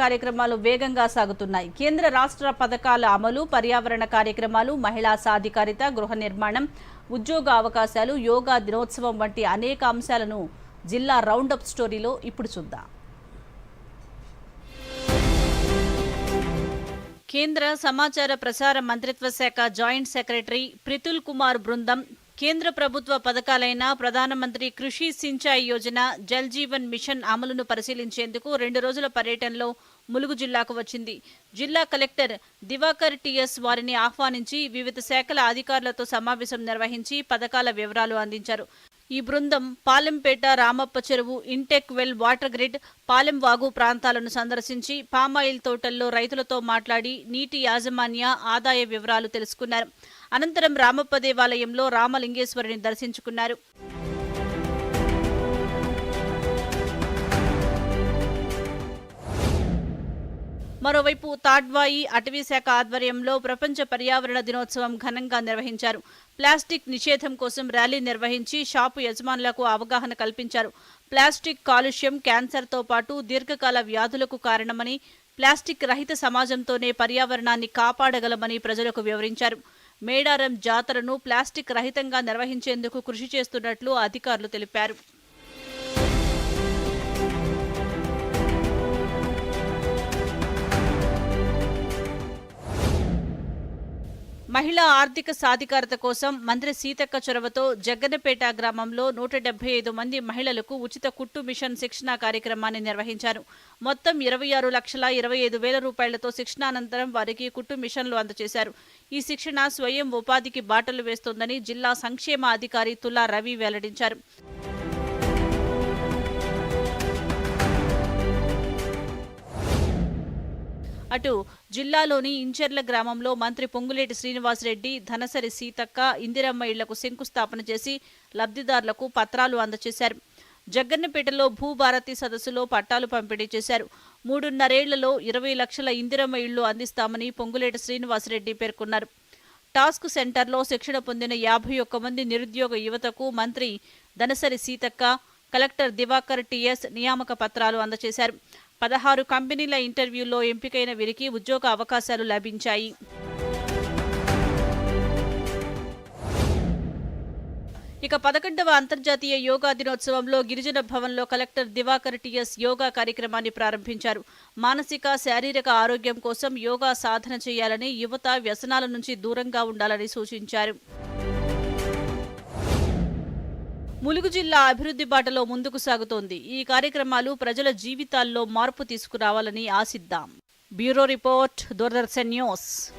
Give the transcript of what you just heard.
కార్యక్రమాలు వేగంగా సాగుతున్నాయి. కేంద్ర రాష్ట్ర పథకాల అమలు పర్యావరణ కార్యక్రమాలు మహిళా సాధికారిత గృహ నిర్మాణం ఉద్యోగ అవకాశాలు యోగా దినోత్సవం వంటి అనేక అంశాలను జిల్లా రౌండప్ స్టోరీలో ఇప్పుడు చూద్దాం. కేంద్ర సమాచార ప్రసార మంత్రిత్వ శాఖ జాయింట్ సెక్రటరీ ప్రితుల్ కుమార్ బృందం కేంద్ర ప్రభుత్వ పథకాలైన ప్రధానమంత్రి కృషి సించాయి యోజన జల్ జీవన్ మిషన్ అమలును పరిశీలించేందుకు రెండు రోజుల పర్యటనలో ములుగు జిల్లాకు వచ్చింది. జిల్లా కలెక్టర్ దివాకర్ టిఎస్ వారిని ఆహ్వానించి వివిధ శాఖల అధికారులతో సమావేశం నిర్వహించి పథకాల వివరాలు అందించారు. ఈ బృందం పాలెంపేట రామప్ప చెరువు intake well water grid Palemvagu ప్రాంతాలను సందర్శించి పామాయిల్ తోటల్లో రైతులతో మాట్లాడి నీటి యాజమాన్య ఆదాయ వివరాలు తెలుసుకున్నారు. అనంతరం రామప్ప దేవాలయంలో రామలింగేశ్వరుని దర్శించుకున్నారు. మరోవైపు తాడ్వాయి అటవీ శాఖ ఆధ్వర్యంలో ప్రపంచ పర్యావరణ దినోత్సవం ఘనంగా నిర్వహించారు. ప్లాస్టిక్ నిషేధం కోసం ర్యాలీ నిర్వహించి షాపు యజమానులకు అవగాహన కల్పించారు. ప్లాస్టిక్ కాలుష్యం క్యాన్సర్తో పాటు దీర్ఘకాల వ్యాధులకు కారణమని ప్లాస్టిక్ రహిత సమాజంతోనే పర్యావరణాన్ని కాపాడగలమని ప్రజలకు వివరించారు. మేడారం జాతరను ప్లాస్టిక్ రహితంగా నిర్వహించేందుకు కృషి చేస్తున్నట్లు అధికారులు తెలిపారు. మహిళా ఆర్థిక సాధికారత కోసం మంత్రి సీతక్క చొరవతో జగ్గనపేట గ్రామంలో నూట డెబ్బై ఐదు మంది మహిళలకు ఉచిత కుట్టు మిషన్ శిక్షణ కార్యక్రమాన్ని నిర్వహించారు. మొత్తం ఇరవై ఆరు లక్షల ఇరవై ఐదు వేల రూపాయలతో శిక్షణానంతరం వారికి కుట్టు మిషన్లు అందజేశారు. ఈ శిక్షణ స్వయం ఉపాధికి బాటలు వేస్తోందని జిల్లా సంక్షేమ అధికారి తులా రవి వెల్లడించారు. అటు జిల్లాలోని ఇంచెర్ల గ్రామంలో మంత్రి పొంగులేటి శ్రీనివాసరెడ్డి ధనసరి సీతక్క ఇందిరమ్మ ఇళ్ళకు శంకుస్థాపన చేసి లబ్ధిదారులకు పత్రాలు అందజేశారు. జగ్గన్నపేటలో భూభారతి సదస్సులో పట్టాలు పంపిణీ చేశారు. మూడున్నరేళ్ళలో ఇరవై లక్షల ఇందిరమ్మ ఇళ్ళు అందిస్తామని పొంగులేటి శ్రీనివాసరెడ్డి పేర్కొన్నారు. టాస్క్ సెంటర్లో శిక్షణ పొందిన యాభై ఒక్క మంది నిరుద్యోగ యువతకు మంత్రి ధనసరి సీతక్క కలెక్టర్ దివాకర్ టిఎస్ నియామక పత్రాలు అందజేశారు. పదహారు కంపెనీల ఇంటర్వ్యూల్లో ఎంపికైన వీరికి ఉద్యోగ అవకాశాలు లభించాయి. ఇక పదకొండవ అంతర్జాతీయ యోగా దినోత్సవంలో గిరిజన భవన్లో కలెక్టర్ దివాకర్ టిఎస్ యోగా కార్యక్రమాన్ని ప్రారంభించారు. మానసిక శారీరక ఆరోగ్యం కోసం యోగా సాధన చేయాలని యువత వ్యసనాల నుంచి దూరంగా ఉండాలని సూచించారు. ములుగు జిల్లా అభివృద్ధి బాటలో ముందుకు సాగుతోంది. ఈ కార్యక్రమాలు ప్రజల జీవితాల్లో మార్పు తీసుకురావాలని ఆశిద్దాం. Bureau report Doordarshan news.